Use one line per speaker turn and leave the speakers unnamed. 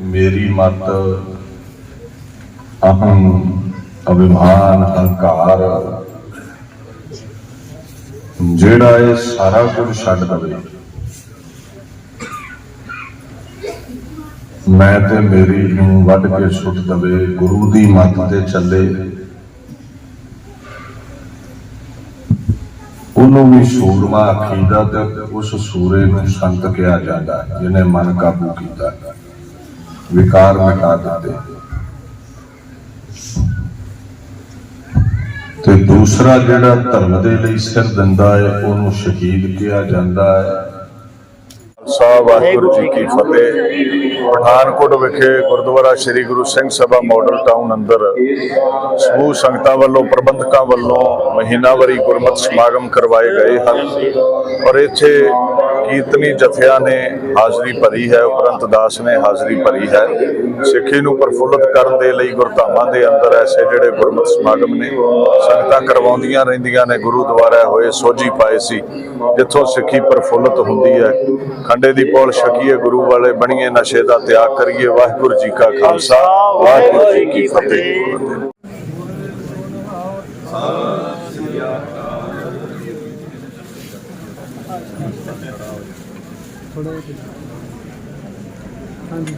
ਮੇਰੀ ਮਤ, ਅਹੰ, ਅਭਿਮਾਨ, ਹੰਕਾਰ, ਜਿਹੜਾ ਇਹ ਸਾਰਾ ਕੁਝ ਛੱਡ ਦਵੇ। ਮੈਂ ਤੇ ਮੇਰੀ ਨੂੰ ਵੱਢ ਕੇ ਸੁੱਟ ਦਵੇ, ਗੁਰੂ ਦੀ ਮੱਤ ਤੇ ਚੱਲੇ। ਉਹਨੂੰ ਵੀ ਸੂਰਮਾ ਆਖੀਦਾ ਤੇ ਉਸ ਸੂਰੇ ਨੂੰ ਸੰਤ ਕਿਹਾ ਜਾਂਦਾ, ਜਿਹਨੇ ਮਨ ਕਾਬੂ ਕੀਤਾ। ਵਿਕਾਰ ਮਿਟਾ ਦਿੱਤੇ। ਤੇ ਦੂਸਰਾ ਜਿਹੜਾ ਧਰਮ ਦੇ ਲਈ ਸਿਰ ਦਿੰਦਾ ਹੈ, ਉਹਨੂੰ ਸ਼ਹੀਦ ਕਿਹਾ ਜਾਂਦਾ ਹੈ। ਖਾਲਸਾ, ਵਾਹਿਗੁਰੂ ਜੀ ਕੀ ਫਤਿਹ। ਪਠਾਨਕੋਟ ਵਿਖੇ ਗੁਰਦੁਆਰਾ ਸ੍ਰੀ ਗੁਰੂ ਸਿੰਘ ਸਭਾ ਮਾਡਲ ਟਾਊਨ ਅੰਦਰ ਸਮੂਹ ਸੰਗਤਾਂ ਵੱਲੋਂ, ਪ੍ਰਬੰਧਕਾਂ ਵੱਲੋਂ ਮਹੀਨਾਵਾਰੀ ਗੁਰਮਤਿ ਸਮਾਗਮ ਕਰਵਾਏ ਗਏ ਹਨ। ਔਰ ਇੱਥੇ ਕੀਰਤਨੀ ਜਥਿਆਂ ਨੇ ਹਾਜ਼ਰੀ ਭਰੀ ਹੈ, ਉਪਰੰਤ ਦਾਸ ਨੇ ਹਾਜ਼ਰੀ ਭਰੀ ਹੈ। ਸਿੱਖੀ ਨੂੰ ਪ੍ਰਫੁੱਲਤ ਕਰਨ ਦੇ ਲਈ ਗੁਰਧਾਮਾਂ ਦੇ ਅੰਦਰ ਐਸੇ ਜਿਹੜੇ ਗੁਰਮਤਿ ਸਮਾਗਮ ਨੇ, ਸੰਗਤਾਂ ਕਰਵਾਉਂਦੀਆਂ ਰਹਿੰਦੀਆਂ ਨੇ ਗੁਰੂ ਦੁਆਰਾ ਹੋਏ, ਸੋਝੀ ਪਾਏ ਸੀ, ਜਿੱਥੋਂ ਸਿੱਖੀ ਪ੍ਰਫੁੱਲਤ ਹੁੰਦੀ ਹੈ। ਖੰਡੇ ਦੀ ਪੌਲ ਛਕੀਏ, ਗੁਰੂ ਵਾਲੇ ਬਣੀਏ, ਨਸ਼ੇ ਦਾ ਤਿਆਗ ਕਰੀਏ, ਵਾਹਿਗੁਰੂ ਜੀ ਕਾ ਖਾਲਸਾ, ਵਾਹਿਗੁਰੂ ਜੀ ਕੀ ਫਤਿਹ।
ਹਾਂਜੀ।